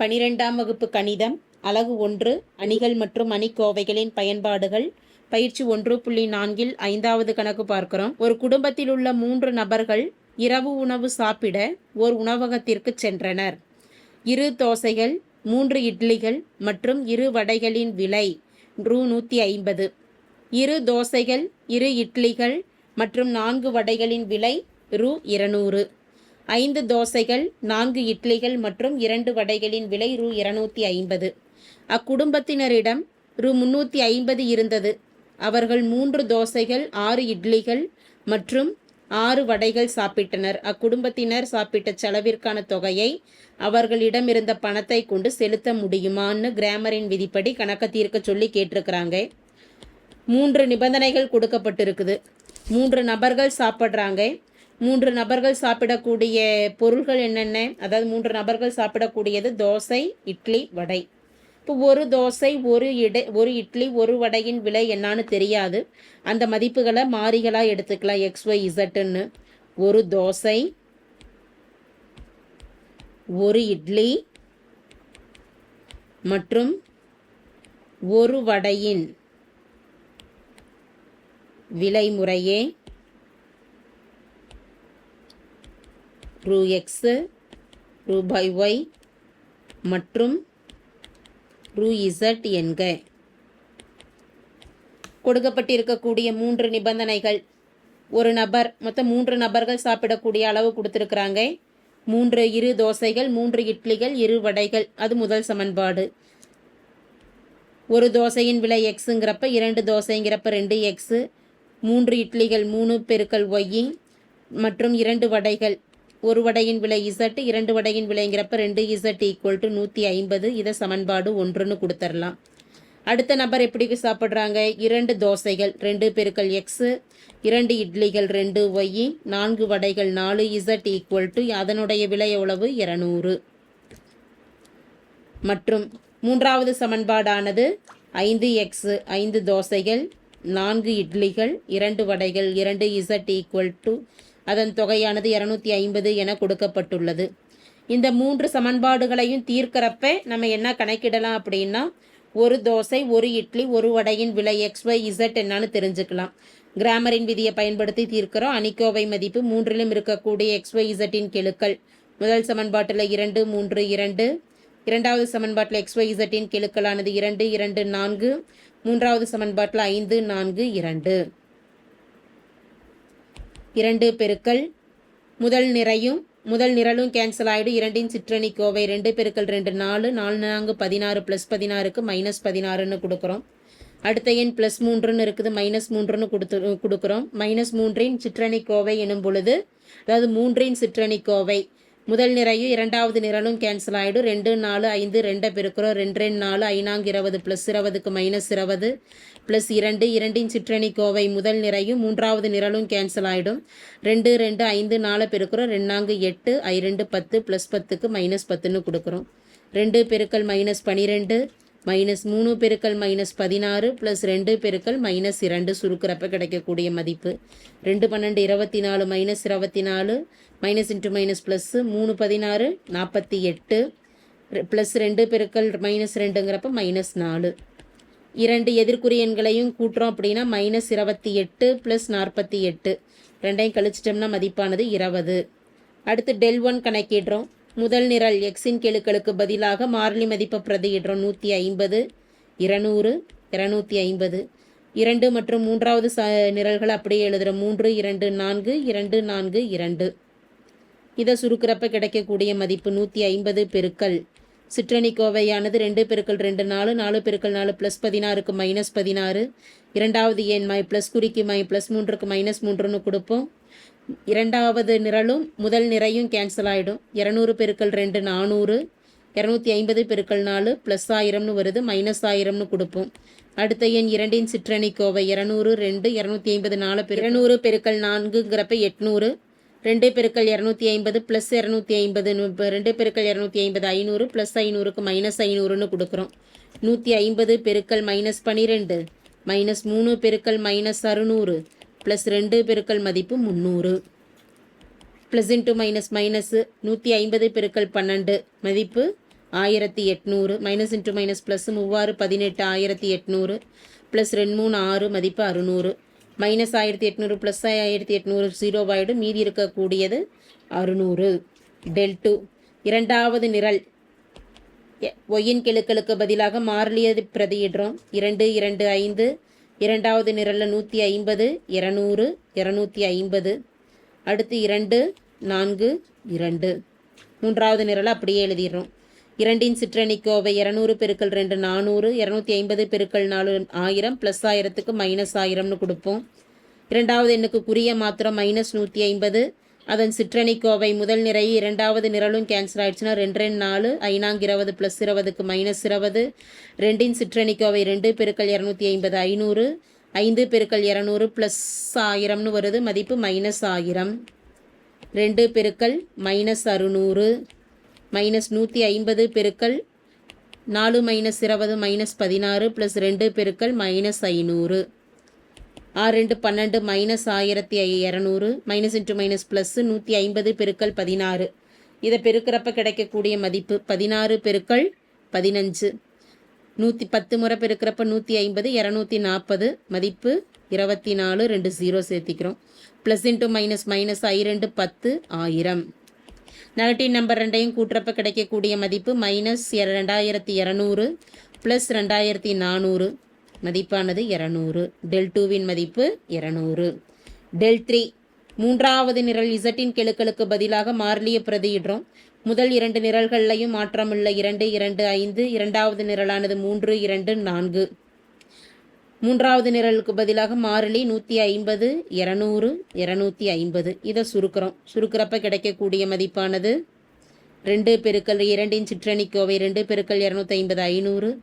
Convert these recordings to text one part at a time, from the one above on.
பனிரெண்டாம் வகுப்பு கணிதம் அலகு ஒன்று அணிகள் மற்றும் அணிக்கோவைகளின் பயன்பாடுகள் பயிற்சி ஒன்று புள்ளி நான்கில் ஐந்தாவது கணக்கு பார்க்கிறோம். ஒரு குடும்பத்தில் உள்ள மூன்று நபர்கள் இரவு உணவு சாப்பிட ஓர் உணவகத்திற்கு சென்றனர். இரு தோசைகள் மூன்று இட்லிகள் மற்றும் இரு வடைகளின் விலை ரூ. நூற்றி ஐம்பது. இரு தோசைகள் இரு இட்லிகள் மற்றும் நான்கு வடைகளின் விலை ரூ. இருநூறு. ஐந்து தோசைகள் நான்கு இட்லிகள் மற்றும் இரண்டு வடைகளின் விலை ரூ. இருநூத்தி ஐம்பது. அக்குடும்பத்தினரிடம் ரூ. முன்னூற்றி ஐம்பது இருந்தது. அவர்கள் மூன்று தோசைகள் ஆறு இட்லிகள் மற்றும் ஆறு வடைகள் சாப்பிட்டனர். அக்குடும்பத்தினர் சாப்பிட்ட செலவிற்கான தொகையை அவர்களிடம் இருந்த பணத்தை கொண்டு செலுத்த முடியுமான்னு கிராமரின் விதிப்படி கணக்க தீர்க்க சொல்லி கேட்டிருக்கிறாங்க. மூன்று நிபந்தனைகள் கொடுக்கப்பட்டிருக்குது. மூன்று நபர்கள் சாப்பிட்றாங்க. மூன்று நபர்கள் சாப்பிடக்கூடிய பொருள்கள் என்னென்ன? அதாவது மூன்று நபர்கள் சாப்பிடக்கூடியது தோசை இட்லி வடை. இப்போ ஒரு தோசை ஒரு இடை ஒரு இட்லி ஒரு வடையின் விலை என்னான்னு தெரியாது. அந்த மதிப்புகளை மாறிகளாக எடுத்துக்கலாம். எக்ஸ் ஒய் இசட்டுன்னு ஒரு தோசை ஒரு இட்லி மற்றும் ஒரு வடையின் விலை முறையே ரூ எக்ஸு ரூபாய் ஒய் மற்றும் ரூ இசட் என்க. கொடுக்கப்பட்டிருக்கக்கூடிய மூன்று நிபந்தனைகள். ஒரு நபர் மொத்தம் மூன்று நபர்கள் சாப்பிடக்கூடிய அளவு கொடுத்துருக்குறாங்க. மூன்று இரு தோசைகள் மூன்று இட்லிகள் இரு வடைகள். அது முதல் சமன்பாடு. ஒரு தோசையின் விலை எக்ஸுங்கிறப்ப இரண்டு தோசைங்கிறப்ப ரெண்டு எக்ஸு. மூன்று இட்லிகள் மூணு பெருக்கல் ஒய்யி மற்றும் இரண்டு வடைகள். ஒரு வடையின் விலை இசட் இரண்டு வடையின் விலைங்கிறப்ப ரெண்டு இசட் ஈக்குவல் டு நூற்றி ஐம்பது. இதை சமன்பாடு ஒன்றுன்னு கொடுத்துடலாம் அடுத்த நபர் எப்படி சாப்பிட்றாங்க? இரண்டு தோசைகள் ரெண்டு பெருக்கல் எக்ஸு இரண்டு இட்லிகள் ரெண்டு ஒய் நான்கு வடைகள் நாலு இசட் ஈக்குவல் டு அதனுடைய விலை எவ்வளவு? இரநூறு. மற்றும் மூன்றாவது சமன்பாடானது ஐந்து எக்ஸு ஐந்து தோசைகள் நான்கு இட்லிகள் இரண்டு வடைகள் இரண்டு இசட் ஈக்குவல் டு அதன் தொகையானது இரநூத்தி ஐம்பது என கொடுக்கப்பட்டுள்ளது. இந்த மூன்று சமன்பாடுகளையும் தீர்க்கிறப்ப நம்ம என்ன கணக்கிடலாம் அப்படின்னா ஒரு தோசை ஒரு இட்லி ஒரு வடையின் விலை எக்ஸ் ஒய் இசட் என்னன்னு தெரிஞ்சுக்கலாம். கிராமரின் விதியை பயன்படுத்தி தீர்க்கிறோம். அணிக்கோவை மதிப்பு மூன்றிலும் இருக்கக்கூடிய எக்ஸ் ஒய் இசட்டின் கெழுக்கள். முதல் சமன்பாட்டில் இரண்டு மூன்று இரண்டு. இரண்டாவது சமன்பாட்டில் எக்ஸ் ஒய் இசட்டின் கெழுக்களானது இரண்டு இரண்டு நான்கு. மூன்றாவது சமன்பாட்டில் ஐந்து நான்கு இரண்டு. இரண்டு பெருக்கல் முதல் நிறையும் முதல் நிரலும் கேன்சல் ஆகிடும் இரண்டின் சிற்றணி கோவை ரெண்டு பெருக்கல் ரெண்டு நாலு நாலு நான்கு பதினாறு ப்ளஸ் பதினாறுக்கு மைனஸ் பதினாறுன்னு கொடுக்குறோம். அடுத்த எண் ப்ளஸ் மூன்றுன்னு இருக்குது மைனஸ் மூன்றுன்னு கொடுத்து கொடுக்குறோம். மைனஸ் மூன்றின் சிற்றணி கோவை எனும் பொழுது அதாவது மூன்றின் சிற்றணி கோவை முதல் நிறையும் இரண்டாவது நிரலும் கேன்சல் ஆகிடும் ரெண்டு நாலு ஐந்து ரெண்டை பெருக்கிறோம். ரெண்டு ரெண்டு நாலு ஐநாங்கு இருபது ப்ளஸ் இருபதுக்கு மைனஸ் இருபது ப்ளஸ் இரண்டு இரண்டின் சிற்றணி கோவை முதல் நிறையும் மூன்றாவது நிரலும் கேன்சல் ஆகிடும் ரெண்டு ரெண்டு ஐந்து நாலு பெருக்கிறோம். ரெண்டாங்கு எட்டு ஐ ரெண்டு பத்து ப்ளஸ் பத்துக்கு மைனஸ் பத்துன்னு கொடுக்குறோம். ரெண்டு பெருக்கல் மைனஸ் பனிரெண்டு மைனஸ் மூணு பெருக்கல் மைனஸ் பதினாறு ப்ளஸ் ரெண்டு பெருக்கல் மைனஸ் இரண்டு சுருக்கிறப்ப கிடைக்கக்கூடிய மதிப்பு. ரெண்டு பன்னெண்டு இருபத்தி நாலு மைனஸ் இருபத்தி நாலு மைனஸ் இன்ட்டு மைனஸ் ப்ளஸ்ஸு மூணு பதினாறு நாற்பத்தி எட்டு ப்ளஸ் ரெண்டு பெருக்கல் மைனஸ் ரெண்டுங்கிறப்ப மைனஸ் நாலு. இரண்டு எதிர்குறி எண்களையும் கூட்டுறோம் அப்படின்னா மைனஸ் இருபத்தி எட்டு ப்ளஸ் நாற்பத்தி எட்டு. ரெண்டையும் கழிச்சிட்டோம்னா மதிப்பானது இருபது. அடுத்து டெல் ஒன் கணக்கிடுறோம். முதல் நிரல் எக்ஸின் கெழுக்களுக்கு பதிலாக மாறிலி மதிப்பு பிரதியிடுறோம். நூற்றி ஐம்பது இருநூறு இரநூத்தி ஐம்பது. இரண்டு மற்றும் மூன்றாவது ச நிரல்கள் அப்படியே எழுதுகிறோம் மூன்று இரண்டு நான்கு இரண்டு நான்கு இரண்டு. இதை சுருக்கிறப்ப கிடைக்கக்கூடிய மதிப்பு நூற்றி ஐம்பது பெருக்கல். சிற்றணி கோவையானது ரெண்டு பெருக்கல் ரெண்டு நாலு நாலு பெருக்கல் நாலு ப்ளஸ் பதினாறுக்கு மைனஸ் பதினாறு. இரண்டாவது எண் மை ப்ளஸ் குறிக்கு மை ப்ளஸ் மூன்றுக்கு மைனஸ் மூன்றுன்னு கொடுப்போம். இரண்டாவது நிரலும் முதல் நிறையும் கேன்சல் ஆகிடும் இரநூறு பெருக்கல் ரெண்டு நானூறு. இரநூத்தி ஐம்பது பெருக்கல் நாலு ப்ளஸ் ஆயிரம்னு வருது மைனஸ் ஆயிரம்னு கொடுப்போம். அடுத்த எண் இரண்டின் சிற்றணி கோவை இரநூறு ரெண்டு இரநூத்தி ஐம்பது நாலு இரநூறு பெருக்கள் பெருக்கல் நான்குங்கிறப்ப எட்நூறு. ரெண்டு பெருக்கல் இரநூத்தி ஐம்பது ப்ளஸ் இரநூத்தி ஐம்பது ரெண்டு பெருக்கல் இரநூத்தி ஐம்பது ஐநூறு ப்ளஸ் ஐநூறுக்கு மைனஸ் ஐநூறுன்னு கொடுக்குறோம். நூற்றி ஐம்பது பெருக்கல் மைனஸ் பன்னிரெண்டு மைனஸ் மூணு பெருக்கல் மைனஸ் அறுநூறு. ப்ளஸ் ரெண்டு பெருக்கல் மதிப்பு முந்நூறு. ப்ளஸ் இன்ட்டு மைனஸ் மைனஸு நூற்றி ஐம்பது பெருக்கல் பன்னெண்டு மதிப்பு ஆயிரத்தி எட்நூறு. மைனஸ் இன்ட்டு மைனஸ் ப்ளஸ் மூவாறு பதினெட்டு ஆயிரத்தி எட்நூறு. ப்ளஸ் ரெண்டு மூணு ஆறு மதிப்பு அறுநூறு. மைனஸ் ஆயிரத்தி எட்நூறு ப்ளஸ் ஆயிரத்தி எட்நூறு ஜீரோவாயிடும் மீதி இருக்கக்கூடியது அறுநூறு. டெல் டூ இரண்டாவது நிரல். ஒய்யின் கெழுக்களுக்கு பதிலாக மாறிலியது பிரதியிடுறோம். இரண்டு இரண்டு ஐந்து. இரண்டாவது நிரலில் நூற்றி ஐம்பது இரநூறு இரநூத்தி ஐம்பது. அடுத்து இரண்டு நான்கு இரண்டு. மூன்றாவது நிரலை அப்படியே எழுதிடுறோம். இரண்டின் சிற்றணிக்கோவை இரநூறு பெருக்கல் ரெண்டு நானூறு இரநூத்தி ஐம்பது பெருக்கல் நாலு ஆயிரம் ப்ளஸ் ஆயிரத்துக்கு மைனஸ் ஆயிரம்னு கொடுப்போம். இரண்டாவது எண்ணுக்கு குறிய மாத்திரம் மைனஸ் நூற்றி ஐம்பது அதன் சிற்றணிக்கோவை முதல் நிறை இரண்டாவது நிரலும் கேன்சல் ஆயிடுச்சுன்னா ரெண்டு ரெண்டு நாலு ஐநாங்க இருபது ப்ளஸ் இருபதுக்கு மைனஸ் இருபது. ரெண்டின் சிற்றணிக்கோவை ரெண்டு பெருக்கல் இரநூத்தி ஐம்பது ஐநூறு. ஐந்து பெருக்கல் இரநூறு ப்ளஸ் ஆயிரம்னு வருது. மதிப்பு மைனஸ் ஆயிரம். ரெண்டு பெருக்கல் மைனஸ் அறுநூறு. மைனஸ் நூற்றி ஐம்பது பெருக்கல் நாலு மைனஸ் இருபது மைனஸ் பதினாறு ப்ளஸ் ரெண்டு பெருக்கல் மைனஸ் ஐநூறு. ஆறு ரெண்டு பன்னெண்டு மைனஸ் ஆயிரத்தி ஐ இரநூறு மைனஸ் இன்ட்டு மைனஸ் ப்ளஸ்ஸு நூற்றி ஐம்பது பெருக்கல் பதினாறு. இதை பெருக்கிறப்ப கிடைக்கக்கூடிய மதிப்பு பதினாறு பெருக்கள் பதினஞ்சு. நூற்றி பத்து முறை பெருக்கிறப்ப நூற்றி ஐம்பது இரநூத்தி நாற்பது. மதிப்பு இருபத்தி நாலு ரெண்டு ஜீரோ சேர்த்திக்கிறோம். ப்ளஸ் இன்ட்டு மைனஸ் மைனஸ் ஐ ரெண்டு பத்து ஆயிரம். நெகட்டிவ் நம்பர் ரெண்டையும் கூட்டுறப்ப கிடைக்கக்கூடிய மதிப்பு மைனஸ் ரெண்டாயிரத்தி இரநூறு ப்ளஸ் ரெண்டாயிரத்தி நானூறு. மதிப்பானது இரநூறு. டெல் டூவின் மதிப்பு இரநூறு. டெல் த்ரீ மூன்றாவது நிரல் இசட்டின் கெழுக்களுக்கு பதிலாக மாறிலியை பிரதியிடுறோம். முதல் இரண்டு நிரல்கள்லையும் மாற்றமுள்ள இரண்டு இரண்டு ஐந்து. இரண்டாவது நிரலானது மூன்று இரண்டு நான்கு. மூன்றாவது நிரலுக்கு பதிலாக மாறிலி நூற்றி ஐம்பது இரநூறு இரநூத்தி ஐம்பது. இதை சுருக்கிறோம். சுருக்கிறப்ப கிடைக்கக்கூடிய மதிப்பானது ரெண்டு பெருக்கல் இரண்டின் சிற்றணிக்கோவை ரெண்டு பெருக்கல் இரநூத்தி ஐம்பது ஐநூறு.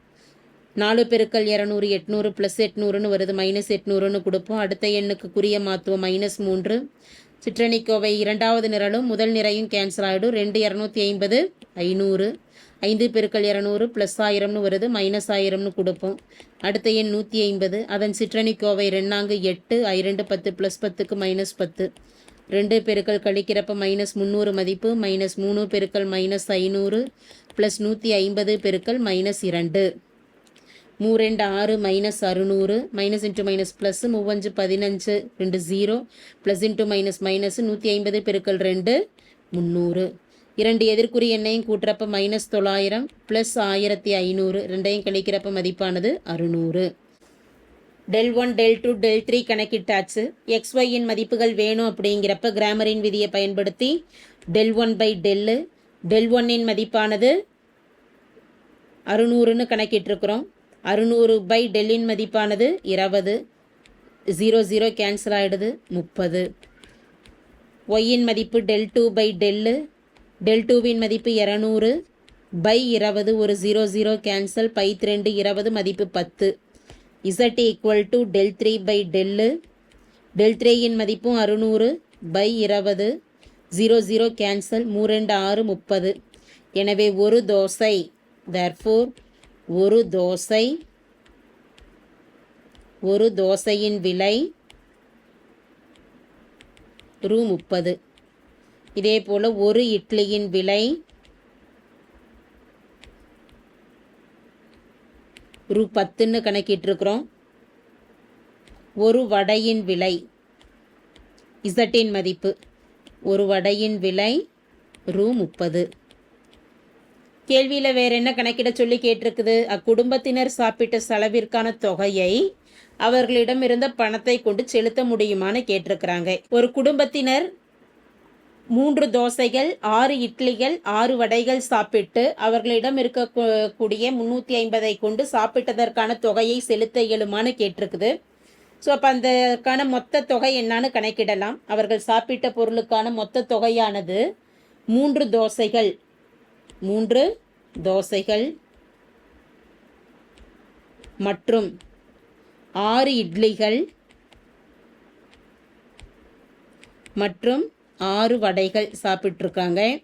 நாலு பெருக்கல் இரநூறு எட்நூறு ப்ளஸ் எட்நூறுன்னு வருது மைனஸ் எட்நூறுன்னு கொடுப்போம். அடுத்த எண்ணுக்கு குறிய மாற்றுவோம் மைனஸ் மூன்று. சிற்றணிக்கோவை இரண்டாவது நிரலும் முதல் நிறையும் கேன்சல் ஆகிடும் ரெண்டு இரநூத்தி ஐம்பது ஐநூறு. ஐந்து பெருக்கள் இரநூறு ப்ளஸ் ஆயிரம்னு வருது மைனஸ் ஆயிரம்னு கொடுப்போம். அடுத்த எண் நூற்றி ஐம்பது. அதன் சிற்றணிக்கோவை ரெண்டாங்கு எட்டு ஐ ரெண்டு பத்து ப்ளஸ் பத்துக்கு மைனஸ் பத்து. ரெண்டு பெருக்கள் கழிக்கிறப்ப மைனஸ் முந்நூறு மதிப்பு மைனஸ் மூணு பெருக்கள் மைனஸ் ஐநூறு ப்ளஸ் நூற்றி ஐம்பது பெருக்கள் மைனஸ் இரண்டு. மூ ரெண்டு ஆறு மைனஸ் அறுநூறு மைனஸ் இன்ட்டு மைனஸ் ப்ளஸ் மூவஞ்சு பதினஞ்சு ரெண்டு zero plus into minus minus நூற்றி ஐம்பது பெருக்கள் ரெண்டு முந்நூறு இரண்டு எதிர்க்குறி எண்ணையும் கூட்டுறப்ப மைனஸ் தொள்ளாயிரம் ப்ளஸ் ஆயிரத்தி ஐநூறு. ரெண்டையும் கழிக்கிறப்ப மதிப்பானது அறுநூறு. Del one del two del three கணக்கிட்டாச்சு. X ஒய்யின் மதிப்புகள் வேணும் அப்படிங்கிறப்ப கிராமரின் விதியை பயன்படுத்தி del one by del del ஒன்னின் மதிப்பானது அறுநூறுன்னு கணக்கிட்டிருக்கிறோம். அறுநூறு பை டெல்லின் மதிப்பானது இருபது. ஜீரோ ஜீரோ கேன்சல் ஆகிடுது முப்பது. ஒய்யின் மதிப்பு del two by del del டூவின் மதிப்பு இரநூறு. பை இருபது ஒரு ஜீரோ ஜீரோ கேன்சல் பைத் ரெண்டு இருபது மதிப்பு பத்து. Z equal to del three by del del த்ரீயின் மதிப்பும் அறுநூறு. பை இருபது ஜீரோ ஜீரோ கேன்சல் மூரெண்டு ஆறு முப்பது. எனவே ஒரு தோசை. தர்ஃபோர் ஒரு தோசை ஒரு தோசையின் விலை ரூ முப்பது. இதே போல் ஒரு இட்லியின் விலை ரூ பத்துன்னு கணக்கிட்டிருக்கிறோம். ஒரு வடையின் விலை இசட்டின் மதிப்பு ஒரு வடையின் விலை ரூ முப்பது. கேள்வியில் வேற என்ன கணக்கிட சொல்லி கேட்டிருக்குது? அக்குடும்பத்தினர் சாப்பிட்ட செலவிற்கான தொகையை அவர்களிடம் இருந்த பணத்தை கொண்டு செலுத்த முடியுமான்னு கேட்டிருக்கிறாங்க. ஒரு குடும்பத்தினர் மூன்று தோசைகள் ஆறு இட்லிகள் ஆறு வடைகள் சாப்பிட்டு அவர்களிடம் இருக்கக்கூடிய முந்நூற்றி ஐம்பதை கொண்டு சாப்பிட்டதற்கான தொகையை செலுத்த இயலுமான்னு கேட்டிருக்குது. ஸோ அப்போ அந்தக்கான மொத்த தொகை என்னான்னு கணக்கிடலாம். அவர்கள் சாப்பிட்ட பொருளுக்கான மொத்த தொகையானது மூன்று தோசைகள் மூன்று தோசைகள் மற்றும் ஆறு இட்லிகள் மற்றும் ஆறு வடைகள் சாப்பிட்ருக்காங்க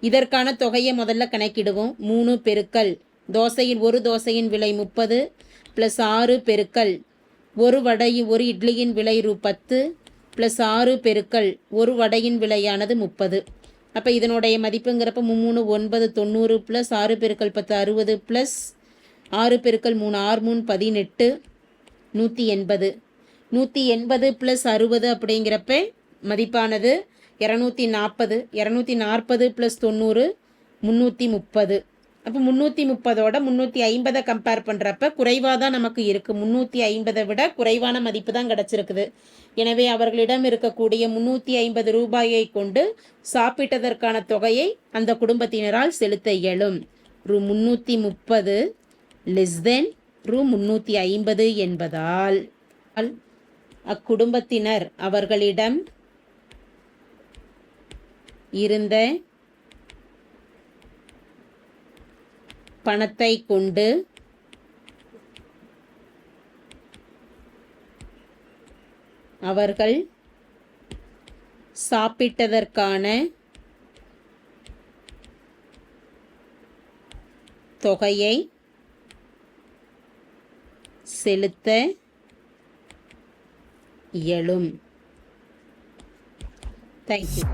இதற்கான தொகையை முதல்ல கணக்கிடுவோம். மூணு பெருக்கல். தோசையின் ஒரு தோசையின் விலை முப்பது ப்ளஸ் ஆறு பெருக்கல். ஒரு வடையின் ஒரு இட்லியின் விலை ரூ பத்து ப்ளஸ் ஆறு பெருக்கல். ஒரு வடையின் விலையானது முப்பது. அப்போ இதனுடைய மதிப்புங்கிறப்ப மும்மூணு ஒன்பது தொண்ணூறு ப்ளஸ் ஆறு பெருக்கல் பத்து அறுபது ப்ளஸ் ஆறு பெருக்கள் மூணு ஆறு மூணு பதினெட்டு நூற்றி எண்பது. நூற்றி எண்பது ப்ளஸ் அறுபது அப்படிங்கிறப்ப மதிப்பானது இரநூத்தி நாற்பது இரநூத்தி நாற்பது ப்ளஸ் தொண்ணூறு முந்நூற்றி முப்பது. அப்போ முந்நூற்றி முப்பதோட முந்நூற்றி ஐம்பதை கம்பேர் பண்ணுறப்ப குறைவாக தான் நமக்கு இருக்குது முந்நூற்றி ஐம்பதை விட குறைவான மதிப்பு தான் கிடச்சிருக்குது. எனவே அவர்களிடம் இருக்கக்கூடிய முந்நூற்றி ஐம்பது ரூபாயை கொண்டு சாப்பிட்டதற்கான தொகையை அந்த குடும்பத்தினரால் செலுத்த இயலும். ரூ முந்நூற்றி முப்பது லெஸ் தென் ரூ முந்நூற்றி ஐம்பது என்பதால் அக்குடும்பத்தினர் அவர்களிடம் இருந்த பணத்தை கொண்டு அவர்கள் சாப்பிட்டதற்கான தொகையை செலுத்த இயலும். தேங்க்யூ